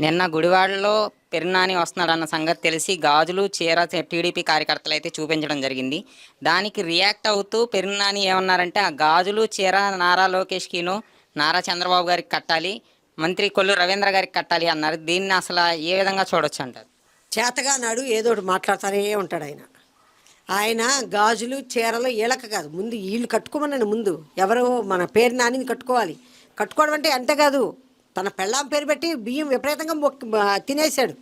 నిన్న గుడివాడలో పెరునాని వస్తున్నాడన్న సంగతి తెలిసి గాజులు చీర టీడీపీ కార్యకర్తలు అయితే చూపించడం జరిగింది. దానికి రియాక్ట్ అవుతూ పెరునాని ఏమన్నారంటే ఆ గాజులు చీర నారా లోకేష్కిను నారా చంద్రబాబు గారికి కట్టాలి మంత్రి కొల్లు రవీంద్ర గారికి కట్టాలి అన్నారు. దీన్ని అసలు ఏ విధంగా చూడొచ్చు అంటారు? చేతగా నాడు ఏదో ఒకటి మాట్లాడుతూనే ఉంటాడు ఆయన. ఆయన గాజులు చీరలు ఈలక కాదు. ముందు వీళ్ళు కట్టుకోమన్నాను ముందు. ఎవరు మన పేరు నానిని కట్టుకోవాలి. కట్టుకోవడం అంటే అంతే కాదు. తన పెళ్ళాం పేరు పెట్టి బియ్యం విపరీతంగా తినేశాడు.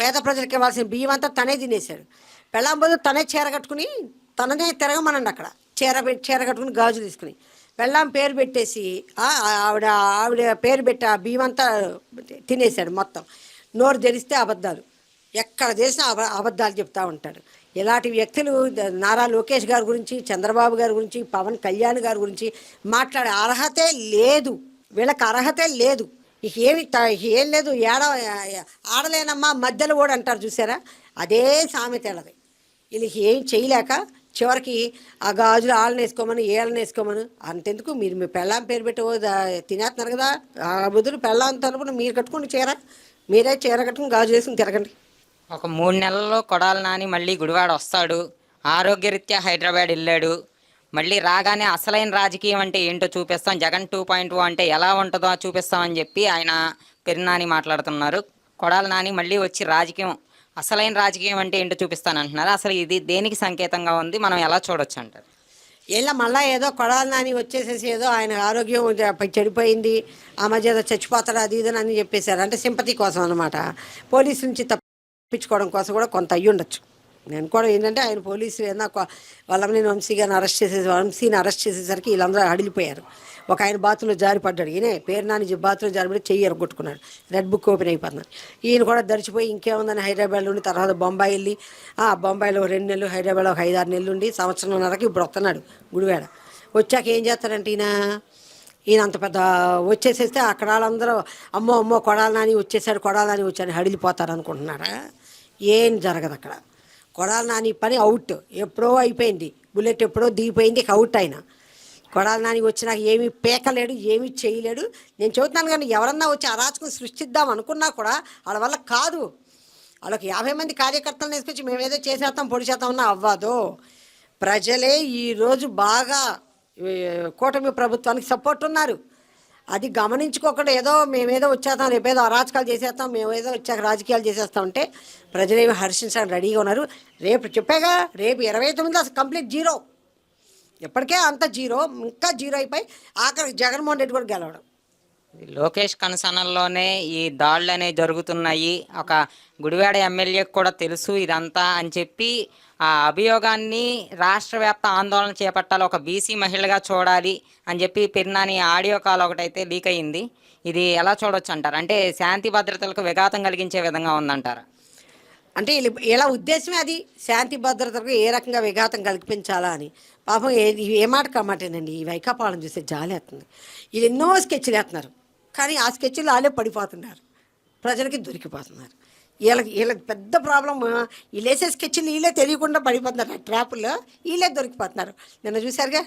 పేద ప్రజలకు ఇవ్వాల్సిన బియ్యం అంతా తనే తినేశాడు. పెళ్ళాం బదులు తనే చీర కట్టుకుని తననే తిరగమనండి అక్కడ. చీర పెట్టి చీర కట్టుకుని గాజు తీసుకుని. పెళ్ళాం పేరు పెట్టేసి ఆవిడ ఆవిడ పేరు పెట్టి ఆ బియ్యం అంతా తినేశాడు మొత్తం. నోరు తెరిస్తే అబద్ధాలు. ఎక్కడ చేసినా అబ అబద్ధాలు చెప్తా ఉంటాడు. ఇలాంటి వ్యక్తులు నారా లోకేష్ గారి గురించి చంద్రబాబు గారి గురించి పవన్ కళ్యాణ్ గారి గురించి మాట్లాడే అర్హతే లేదు. వీళ్ళకి అర్హతే లేదు. ఇక ఏమి త- ఇక ఏం లేదు ఏడ ఆడలేనమ్మా మధ్యలో కూడా అంటారు చూసారా? అదే సామెతలది వీళ్ళకి ఏం చేయలేక చివరికి ఆ గాజులు ఆళ్ళని వేసుకోమని ఏళ్ళని వేసుకోమని. అంతెందుకు మీరు మీ పెళ్ళాం పేరు పెట్టి ఓ తినేస్తున్నారు కదా ఆ బుద్ధులు పెళ్ళాం తరపున మీరు కట్టుకుని చీర. మీరే చీర కట్టుకుని గాజు వేసుకుని తిరగండి. ఒక మూడు నెలల్లో కొడాలి నాని మళ్ళీ గుడివాడ వస్తాడు. ఆరోగ్యరీత్యా హైదరాబాద్ వెళ్ళాడు. మళ్ళీ రాగానే అసలైన రాజకీయం అంటే ఏంటో చూపిస్తాం. జగన్ టూ పాయింట్ అంటే ఎలా ఉంటుందో చూపిస్తామని చెప్పి ఆయన పెరినాని మాట్లాడుతున్నారు. కొడాల నాని మళ్ళీ వచ్చి రాజకీయం అసలైన రాజకీయం అంటే ఏంటో చూపిస్తానంటున్నారు అసలు ఇది దేనికి సంకేతంగా ఉంది? మనం ఎలా చూడొచ్చు అంటారు? ఇలా మళ్ళా ఏదో కొడాల నాని వచ్చేసేసి ఏదో ఆయన ఆరోగ్యం చెడిపోయింది ఆ మధ్య ఏదో చచ్చిపోతాడు అది ఇది అని చెప్పేశారు. అంటే సింపతి కోసం అనమాట పోలీసు నుంచి తప్పించుకోవడం కోసం కూడా కొంత అయ్యి ఉండొచ్చు నేను కూడా ఏంటంటే ఆయన పోలీసులు ఏదన్నా వాళ్ళని వంశీ గారిని అరెస్ట్ చేసే వంశీని అరెస్ట్ చేసేసరికి వీళ్ళందరూ అడిలిపోయారు. ఒక ఆయన బాత్రూంలో జారి పడ్డాడు ఈయనే పేరు నాని బాత్రూంలో జారిపడి చెయ్యి ఎరగొట్టుకున్నాడు. రెడ్ బుక్ ఓపెన్ అయిపోతున్నాడు ఈయన కూడా దరిచిపోయి ఇంకేముందని హైదరాబాద్లో ఉండి తర్వాత బొంబాయి వెళ్ళి ఆ బొంబాయిలో రెండు నెలలు హైదరాబాద్లో ఒక ఐదారు నెలలు ఉండి సంవత్సరంన్నరకి ఇప్పుడు వస్తున్నాడు గుడివాడ. వచ్చాక ఏం చేస్తారంటే ఈయన? ఈయన అంత పెద్ద వచ్చేసేస్తే అక్కడ వాళ్ళందరూ అమ్మో అమ్మో కొడాలని వచ్చేసాడు కొడాలని వచ్చాడు హడిలిపోతారు అనుకుంటున్నారా? ఏం జరగదు అక్కడ. కొడాలి నాని పని అవుట్. ఎప్పుడో అయిపోయింది. బుల్లెట్ ఎప్పుడో దిగిపోయింది అవుట్ ఆయన. కొడాలి నాని వచ్చినాక ఏమీ పేకలేడు ఏమీ చేయలేడు. నేను చెబుతున్నాను కానీ ఎవరన్నా వచ్చి అరాచకం సృష్టిద్దాం అనుకున్నా కూడా వాళ్ళ వల్ల కాదు. వాళ్ళకి యాభై మంది కార్యకర్తలను తీసుకొచ్చి మేమేదో చేసేస్తాం పొడి చేస్తామన్నా అవ్వదు. ప్రజలే ఈరోజు బాగా కూటమి ప్రభుత్వానికి సపోర్ట్ ఉన్నారు. అది గమనించుకోకుండా ఏదో మేమేదో వచ్చేస్తాం రేపేదో అరాచకాలు చేసేస్తాం మేమేదో వచ్చాక రాజకీయాలు చేసేస్తాం అంటే ప్రజలేమి హర్షించడానికి రెడీగా ఉన్నారు. రేపు చెప్పాగా రేపు ఇరవై తొమ్మిది అసలు కంప్లీట్ జీరో. ఇప్పటికే అంత జీరో ఇంకా జీరో అయిపోయి ఆఖరికి జగన్మోహన్ రెడ్డి కూడా గెలవడం. లోకేష్ కనసనల్లోనే ఈ దాడులు అనేవి జరుగుతున్నాయి. ఒక గుడివాడ ఎమ్మెల్యేకి కూడా తెలుసు ఇదంతా అని చెప్పి ఆ అభియోగాన్ని రాష్ట్ర వ్యాప్త ఆందోళన చేపట్టాలి ఒక బీసీ మహిళగా చూడాలి అని చెప్పి పెరినాని ఆడియో కాల్ ఒకటైతే లీక్ అయ్యింది ఇది ఎలా చూడొచ్చు అంటారు? అంటే శాంతి భద్రతలకు విఘాతం కలిగించే విధంగా ఉందంటారా? అంటే ఇలా ఉద్దేశమే అది. శాంతి భద్రతకు ఏ రకంగా విఘాతం కల్పించాలా అని. పాపం ఏ ఇవి ఏ మాట కమాటేనండి ఈ వైకాపాలను చూస్తే జాలి వేస్తుంది వీళ్ళు ఎన్నో స్కెచ్లు వేస్తున్నారు. కానీ ఆ స్కెచ్లు వాళ్ళే పడిపోతున్నారు. ప్రజలకి దొరికిపోతున్నారు. వీళ్ళకి వీళ్ళకి పెద్ద ప్రాబ్లమ్ వీళ్ళేసే స్కెచ్లు వీళ్ళే తెలియకుండా పడిపోతున్నారు. ఆ ట్రాపుల్లో వీళ్ళే దొరికిపోతున్నారు. నిన్న చూసారుగా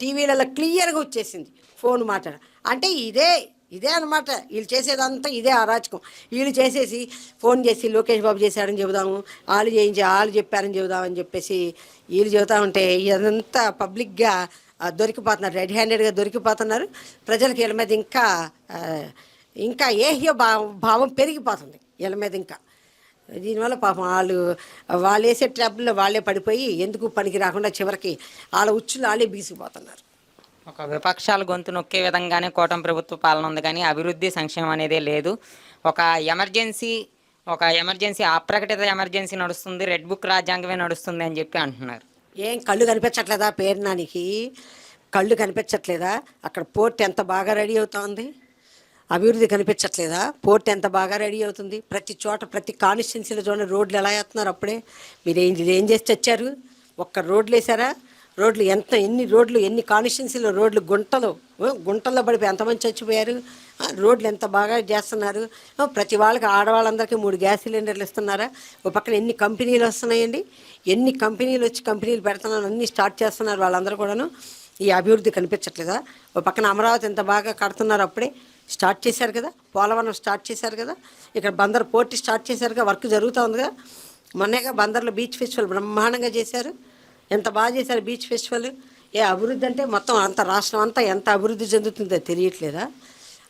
టీవీలలో క్లియర్గా వచ్చేసింది ఫోన్ మాట. అంటే ఇదే ఇదే అనమాట వీళ్ళు చేసేదంతా ఇదే అరాచకం. వీళ్ళు చేసేసి ఫోన్ చేసి లోకేష్ బాబు చేశాడని చెబుదాము వాళ్ళు చేయించి వాళ్ళు చెప్పారని చెబుదామని చెప్పేసి వీళ్ళు చెబుతా ఉంటే ఇదంతా పబ్లిక్గా దొరికిపోతున్నారు. రెడ్ హ్యాండెడ్గా దొరికిపోతున్నారు. ప్రజలకు వీళ్ళ మీద ఇంకా ఇంకా ఏహ్య భావం భావం పెరిగిపోతుంది వీళ్ళ మీద ఇంకా. దీనివల్ల పాపం వాళ్ళు వాళ్ళు వేసే ట్రబుల్లో వాళ్ళే పడిపోయి ఎందుకు పనికి రాకుండా చివరికి వాళ్ళ ఉచ్చులు వాళ్ళే బీసిపోతున్నారు. ఒక విపక్షాల గొంతు నొక్కే విధంగానే కూటమి ప్రభుత్వ పాలన ఉంది కానీ అభివృద్ధి సంక్షేమం అనేదే లేదు. ఒక ఎమర్జెన్సీ ఒక ఎమర్జెన్సీ అప్రకటిత ఎమర్జెన్సీ నడుస్తుంది రెడ్ బుక్ రాజ్యాంగమే నడుస్తుంది అని చెప్పి అంటున్నారు. ఏం కళ్ళు కనిపించట్లేదా పేరునానికి? కళ్ళు కనిపించట్లేదా? అక్కడ పోర్ట్ ఎంత బాగా రెడీ అవుతోంది? అభివృద్ధి కనిపించట్లేదా? పోర్ట్ ఎంత బాగా రెడీ అవుతుంది? ప్రతి చోట ప్రతి కాన్స్టిట్యున్సీలో చూడండి రోడ్లు ఎలా వేస్తున్నారు అప్పుడే? మీరు ఏం ఇది ఏం చేసి తెచ్చారు? ఒక్క రోడ్లు వేసారా రోడ్లు ఎంత ఎన్ని రోడ్లు ఎన్ని కాన్స్టిట్యున్సీలో రోడ్లు గుంటలు గుంటల్లో పడిపోయి ఎంతమంది చచ్చిపోయారు? రోడ్లు ఎంత బాగా చేస్తున్నారు? ప్రతి వాళ్ళకి ఆడవాళ్ళందరికీ మూడు గ్యాస్ సిలిండర్లు ఇస్తున్నారా? ఒక పక్కన ఎన్ని కంపెనీలు వస్తున్నాయండి? ఎన్ని కంపెనీలు వచ్చి కంపెనీలు పెడుతున్నారు అన్నీ స్టార్ట్ చేస్తున్నారు వాళ్ళందరూ కూడాను. ఈ అభివృద్ధి కనిపించట్లేదా? ఒక పక్కన అమరావతి ఎంత బాగా కడుతున్నారు అప్పుడే స్టార్ట్ చేశారు కదా? పోలవరం స్టార్ట్ చేశారు కదా? ఇక్కడ బందర్ పోర్ట్ స్టార్ట్ చేశారు కదా వర్క్ జరుగుతూ ఉందిగా. మొన్నగా బందర్లో బీచ్ ఫెస్టివల్ బ్రహ్మాండంగా చేశారు. ఎంత బాగా చేశారు బీచ్ ఫెస్టివల్? ఏ అభివృద్ధి అంటే మొత్తం అంత రాష్ట్రం అంతా ఎంత అభివృద్ధి చెందుతుందో తెలియట్లేదా?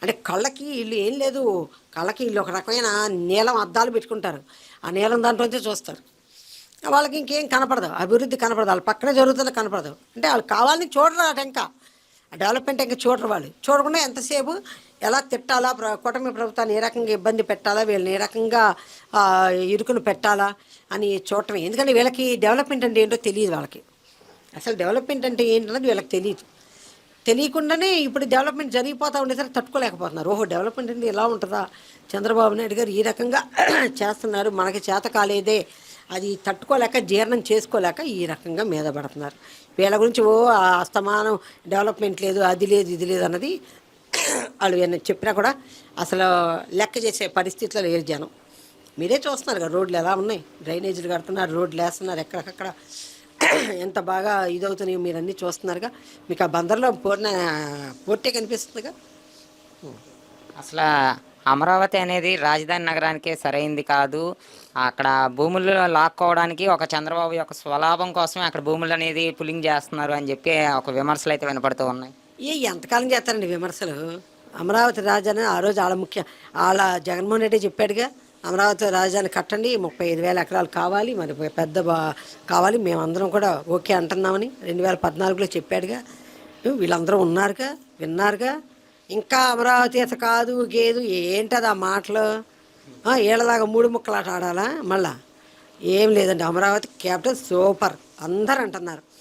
అంటే కళ్ళకి వీళ్ళు ఏం లేదు. కళ్ళకి వీళ్ళు ఒక రకమైన నీలం అద్దాలు పెట్టుకుంటారు. ఆ నీలం దాంట్లోంచే చూస్తారు. వాళ్ళకి ఇంకేం కనపడదు. అభివృద్ధి కనపడదు. వాళ్ళ పక్కనే జరుగుతుందో కనపడదు. అంటే వాళ్ళు కావాలని చూడరు అటు ఇంకా. డెవలప్మెంట్ ఇంకా చూడరు వాళ్ళు. చూడకుండా ఎంతసేపు ఎలా తిట్టాలా ప్ర- కూటమి ప్రభుత్వాన్ని ఏ రకంగా ఇబ్బంది పెట్టాలా వీళ్ళని ఏ రకంగా ఇరుకును పెట్టాలా అని చూడటమే. ఎందుకంటే వీళ్ళకి డెవలప్మెంట్ అంటే ఏంటో తెలియదు వాళ్ళకి. అసలు డెవలప్మెంట్ అంటే ఏంటన్నది వీళ్ళకి తెలియదు. తెలియకుండానే ఇప్పుడు డెవలప్మెంట్ జరిగిపోతూ ఉండేసరికి తట్టుకోలేకపోతున్నారు. ఓహో డెవలప్మెంట్ అంటే ఇలా ఉంటుందా? చంద్రబాబు నాయుడు గారు ఈ రకంగా చేస్తున్నారు. మనకి చేత కాలేదే. అది తట్టుకోలేక జీర్ణం చేసుకోలేక ఈ రకంగా మీద పడుతున్నారు. వీళ్ళ గురించి ఓ ఆ అస్తమానం డెవలప్మెంట్ లేదు అది లేదు ఇది లేదు అన్నది వాళ్ళు ఏమైనా చెప్పినా కూడా అసలు లెక్క చేసే పరిస్థితిలో లేరు జనం. మీరే చూస్తున్నారు కదా రోడ్లు ఎలా ఉన్నాయి? డ్రైనేజీలు కడుతున్నారు రోడ్లు వేస్తున్నారు ఎక్కడికక్కడ ఎంత బాగా ఇదవుతున్నాయో మీరు అన్నీ చూస్తున్నారుగా. మీకు ఆ బందర్లో పూర్ణ పూర్తే కనిపిస్తుందిగా? అసలు అమరావతి అనేది రాజధాని నగరానికే సరైంది కాదు. అక్కడ భూములు లాక్కోవడానికి ఒక చంద్రబాబు యొక్క స్వలాభం కోసమే అక్కడ భూములు అనేది పులింగ్ చేస్తున్నారు అని చెప్పి ఒక విమర్శలు అయితే వినపడుతూ ఉన్నాయి. ఏ ఎంతకాలం చేస్తారండి విమర్శలు? అమరావతి రాజధాని ఆ రోజు వాళ్ళ ముఖ్య వాళ్ళ జగన్మోహన్ రెడ్డి చెప్పాడుగా అమరావతి రాజధాని కట్టండి ముప్పై ఐదు వేల ఎకరాలు కావాలి మరి పెద్ద కావాలి మేమందరం కూడా ఓకే అంటున్నామని రెండు వేల పద్నాలుగులో చెప్పాడుగా. వీళ్ళందరూ ఉన్నారుగా విన్నారుగా. ఇంకా అమరావతి అత కాదు గేదు ఏంటది ఆ మాటలు? ఆ, ఏళ్ళదాకా మూడు ముక్కలాట ఆడాలా మళ్ళా? ఏం లేదండి అమరావతి క్యాపిటల్ సూపర్ అందరు అంటున్నారు.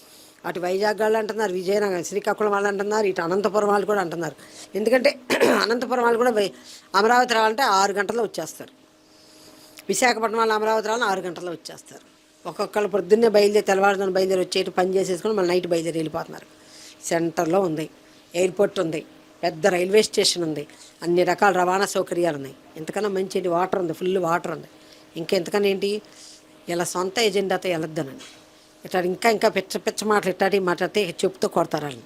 అటు వైజాగ్ వాళ్ళు అంటున్నారు విజయనగరం శ్రీకాకుళం వాళ్ళు అంటున్నారు ఇటు అనంతపురం వాళ్ళు కూడా అంటున్నారు. ఎందుకంటే అనంతపురం వాళ్ళు కూడా అమరావతి రావాలంటే ఆరు గంటల్లో వచ్చేస్తారు. విశాఖపట్నం వాళ్ళు అమరావతి రావాలని ఆరు గంటల్లో వచ్చేస్తారు. ఒక్కొక్కళ్ళు పొద్దున్నే బయలుదేరి తెల్లవారుజామున బయలుదేరి వచ్చేటి పని చేసేసుకొని మళ్ళీ నైట్ బయలుదేరి వెళ్ళిపోతున్నారు. సెంటర్లో ఉంది ఎయిర్పోర్ట్ ఉంది పెద్ద రైల్వే స్టేషన్ ఉంది అన్ని రకాల రవాణా సౌకర్యాలు ఉన్నాయి. ఎంతకన్నా మంచి వాటర్ ఉంది ఫుల్ వాటర్ ఉంది. ఇంకా ఎంతకన్నా ఏంటి? ఇలా సొంత ఎజెండాతో వెళ్ళొద్దనండి. ఇట్లా ఇంకా ఇంకా పిచ్చ పిచ్చ మాటలు ఇట్లాంటి మాట్లాడితే చెప్పుతో కొడతారు వాళ్ళని.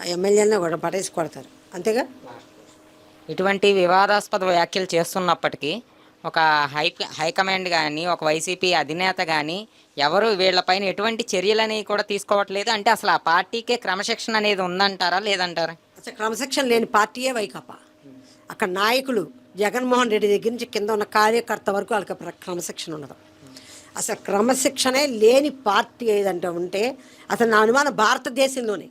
ఆ ఎమ్మెల్యేలను కూడా పడేసి కొడతారు. అంతేగా? ఇటువంటి వివాదాస్పద వ్యాఖ్యలు చేస్తున్నప్పటికీ ఒక హై హైకమాండ్ కానీ ఒక వైసీపీ అధినేత కానీ ఎవరు వీళ్ళపైన ఎటువంటి చర్యలని కూడా తీసుకోవట్లేదు. అంటే అసలు ఆ పార్టీకే క్రమశిక్షణ అనేది ఉందంటారా లేదంటారా? అసలు క్రమశిక్షణ లేని పార్టీయే వైకాపా. అక్కడ నాయకులు జగన్మోహన్ రెడ్డి దగ్గర నుంచి కింద ఉన్న కార్యకర్త వరకు వాళ్ళకి క్రమశిక్షణ ఉండదు. అసలు క్రమశిక్షణే లేని పార్టీ ఏదంటే ఉంటే అసలు నా అనుమానం భారతదేశంలోనే.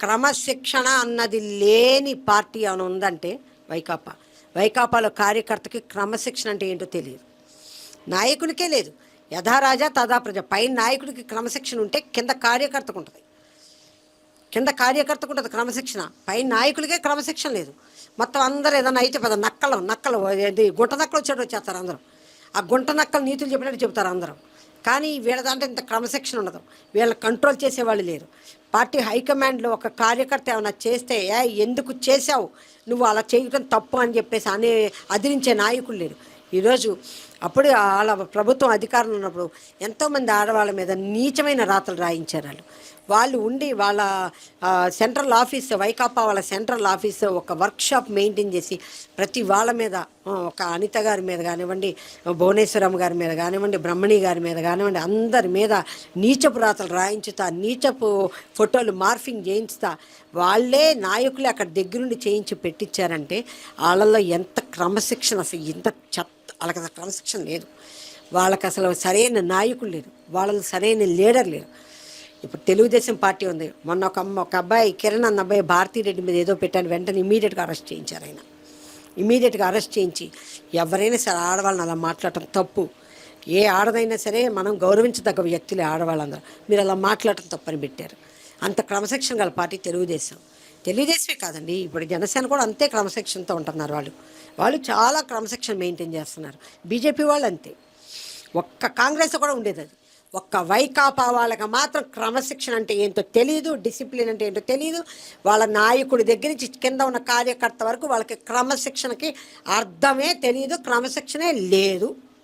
క్రమశిక్షణ అన్నది లేని పార్టీ అని ఉందంటే వైకాపా. వైకాపాలో కార్యకర్తకి క్రమశిక్షణ అంటే ఏంటో తెలియదు. నాయకునికే లేదు. యథారాజా తదా ప్రజ. పై నాయకుడికి క్రమశిక్షణ ఉంటే కింద కార్యకర్తకు ఉంటుంది. కింద కార్యకర్తకు ఉంటుంది క్రమశిక్షణ. పై నాయకులకే క్రమశిక్షణ లేదు. మొత్తం అందరూ ఏదైనా అయితే పెద్ద నక్కలు నక్కలు ఇది గుంట నక్కలు వచ్చేటట్టు వచ్చేస్తారు అందరూ. ఆ గుంట నక్కలు నీతులు చెప్పినట్టు చెబుతారు అందరూ. కానీ వీళ్ళ దాంట్లో ఇంత క్రమశిక్షణ ఉండదు. వీళ్ళ కంట్రోల్ చేసేవాళ్ళు లేరు. పార్టీ హైకమాండ్లో ఒక కార్యకర్త ఏమైనా చేస్తే ఏ ఎందుకు చేశావు? నువ్వు అలా చేయటం తప్పు అని చెప్పేసి అనే అదిరించే నాయకులు లేరు. ఈరోజు అప్పుడు వాళ్ళ ప్రభుత్వం అధికారంలో ఉన్నప్పుడు ఎంతోమంది ఆడవాళ్ళ మీద నీచమైన రాతలు రాయించారు వాళ్ళు. వాళ్ళు ఉండి వాళ్ళ సెంట్రల్ ఆఫీస్ వైకాపా వాళ్ళ సెంట్రల్ ఆఫీస్ ఒక వర్క్షాప్ మెయింటైన్ చేసి ప్రతి వాళ్ళ మీద ఒక అనిత గారి మీద కానివ్వండి భువనేశ్వరం గారి మీద కానివ్వండి బ్రహ్మణి గారి మీద కానివ్వండి అందరి మీద నీచపు రాతలు రాయించుతా నీచపు ఫోటోలు మార్ఫింగ్ చేయించుతా వాళ్ళే నాయకులు అక్కడ దగ్గరుండి చేయించి పెట్టించారంటే వాళ్ళల్లో ఎంత క్రమశిక్షణ అసలు ఇంత చెత్త వాళ్ళకి అసలు క్రమశిక్షణ లేదు. వాళ్ళకి అసలు సరైన నాయకులు లేరు. వాళ్ళకి సరైన లీడర్ లేరు. ఇప్పుడు తెలుగుదేశం పార్టీ ఉంది. మొన్న ఒక అమ్మ ఒక అబ్బాయి కిరణ్ అన్న అబ్బాయి భారతీరెడ్డి మీద ఏదో పెట్టాను వెంటనే ఇమీడియట్గా అరెస్ట్ చేయించారు ఆయన. ఇమీడియట్గా అరెస్ట్ చేయించి ఎవరైనా సరే ఆడవాళ్ళని అలా మాట్లాడటం తప్పు. ఏ ఆడదైనా సరే మనం గౌరవించదగ్గ వ్యక్తులే ఆడవాళ్ళందరూ. మీరు అలా మాట్లాడటం తప్పని పెట్టారు. అంత క్రమశిక్షణ గల పార్టీ తెలుగుదేశం. తెలుగుదేశమే కాదండి. ఇప్పుడు జనసేన కూడా అంతే క్రమశిక్షణతో ఉంటున్నారు వాళ్ళు. వాళ్ళు చాలా క్రమశిక్షణ మెయింటైన్ చేస్తున్నారు. బీజేపీ వాళ్ళు అంతే. ఒక్క కాంగ్రెస్ కూడా ఉండేది అది. ఒక్క వైకాపా వాళ్ళకి మాత్రం క్రమశిక్షణ అంటే ఏంటో తెలియదు డిసిప్లిన్ అంటే ఏంటో తెలియదు వాళ్ళ నాయకుడి దగ్గర నుంచి కింద ఉన్న కార్యకర్త వరకు వాళ్ళకి క్రమశిక్షణకి అర్థమే తెలియదు క్రమశిక్షణే లేదు.